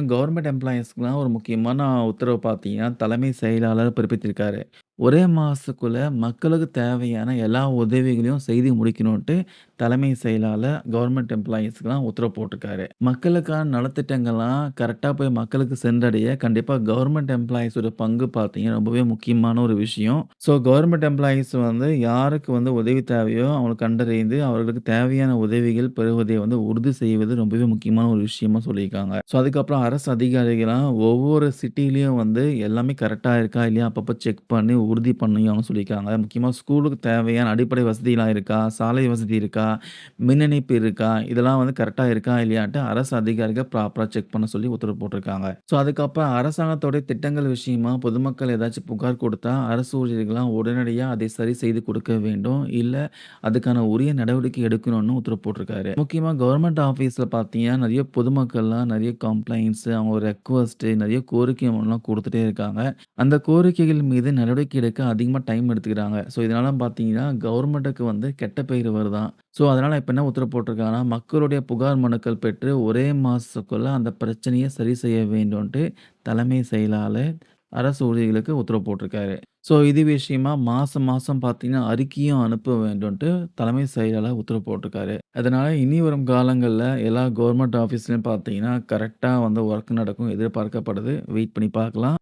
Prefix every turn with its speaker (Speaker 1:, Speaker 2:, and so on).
Speaker 1: Government எம்ப்ளாயீஸ்க்குலாம் ஒரு முக்கியமான உத்தரவு பார்த்தீங்கன்னா, தலைமை செயலாளர் பிறப்பித்திருக்காரு. ஒரே மாசத்துக்குள்ள மக்களுக்கு தேவையான எல்லா உதவிகளையும் செய்து முடிக்கணுன்ட்டு தலைமை செயலாளர் கவர்மெண்ட் எம்ப்ளாயீஸ்க்குலாம் உத்தரவு போட்டிருக்காரு. மக்களுக்கான நலத்திட்டங்கள்லாம் கரெக்டாக போய் மக்களுக்கு சென்றடைய கண்டிப்பாக கவர்மெண்ட் எம்ப்ளாயீஸோட பங்கு பார்த்தீங்கன்னா, ரொம்பவே முக்கியமான ஒரு விஷயம். ஸோ கவர்மெண்ட் எம்ப்ளாயீஸ் வந்து யாருக்கு வந்து உதவி தேவையோ அவங்கள கண்டறிந்து அவர்களுக்கு தேவையான உதவிகள் பெறுவதை வந்து உறுதி செய்வது ரொம்பவே முக்கியமான ஒரு விஷயமா சொல்லியிருக்காங்க. ஸோ அதுக்கப்புறம் அரசு அதிகாரிகள்லாம் ஒவ்வொரு சிட்டிலையும் வந்து எல்லாமே கரெக்டாக இருக்கா இல்லையா அப்பப்போ செக் பண்ணி உறுதி பண்ணியாகணும்னு சொல்லியிருக்காங்க. முக்கியமாக ஸ்கூலுக்கு தேவையான அடிப்படை வசதிலாம் இருக்கா? சாலை வசதி இருக்கா? மின் இணைப்பு இருக்கா? இதெல்லாம் வந்து கரெக்டாக இருக்கா இல்லையாட்டு அரசு அதிகாரிகள் ப்ராப்பராக செக் பண்ண சொல்லி உத்தரவு போட்டிருக்காங்க. ஸோ அதுக்கப்புறம் அரசாங்கத்தோடைய திட்டங்கள் விஷயமா பொதுமக்கள் ஏதாச்சும் புகார் கொடுத்தா அரசு ஊழியர்கள்லாம் உடனடியாக அதை சரி செய்து கொடுக்க வேண்டும். இல்லை அதுக்கான உரிய நடவடிக்கை எடுக்கணும்னு உத்தரவு போட்டிருக்காரு. முக்கியமாக கவர்மெண்ட் ஆஃபீஸில் பார்த்தீங்கன்னா, நிறைய பொதுமக்கள்லாம் நிறைய கம்ப்ளைண்ட்ஸ் அவங்க ரெக்வஸ்ட்டு நிறைய கோரிக்கை கொடுத்துட்டே இருக்காங்க. அந்த கோரிக்கைகள் மீது நடவடிக்கை எடுக்க அதிகமாக டைம் எடுத்துக்கிறாங்க. ஸோ இதனால பார்த்தீங்கன்னா, கவர்மெண்ட்டுக்கு வந்து கெட்ட பெயர் வருதான் ஸோ அதனால் இப்போ என்ன உத்தரவு போட்டிருக்காங்கன்னா, மக்களுடைய புகார் மனுக்கள் பெற்று ஒரே மாதத்துக்குள்ளே அந்த பிரச்சனையை சரி செய்ய வேண்டும்ன்ட்டு தலைமை செயலாளர் அரசு ஊழியர்களுக்கு உத்தரவு போட்டிருக்காரு. ஸோ இது விஷயமா மாதம் மாதம் பார்த்தீங்கன்னா, அறிக்கையும் அனுப்ப வேண்டும்ன்ட்டு தலைமை செயலாளர் உத்தரவு போட்டிருக்காரு. அதனால் இனி வரும் காலங்களில் எல்லா கவர்மெண்ட் ஆஃபீஸ்லையும் பார்த்தீங்கன்னா, கரெக்டாக வந்து ஒர்க் நடக்கும் எதிர்பார்க்கப்படுது. வெயிட் பண்ணி பார்க்கலாம்.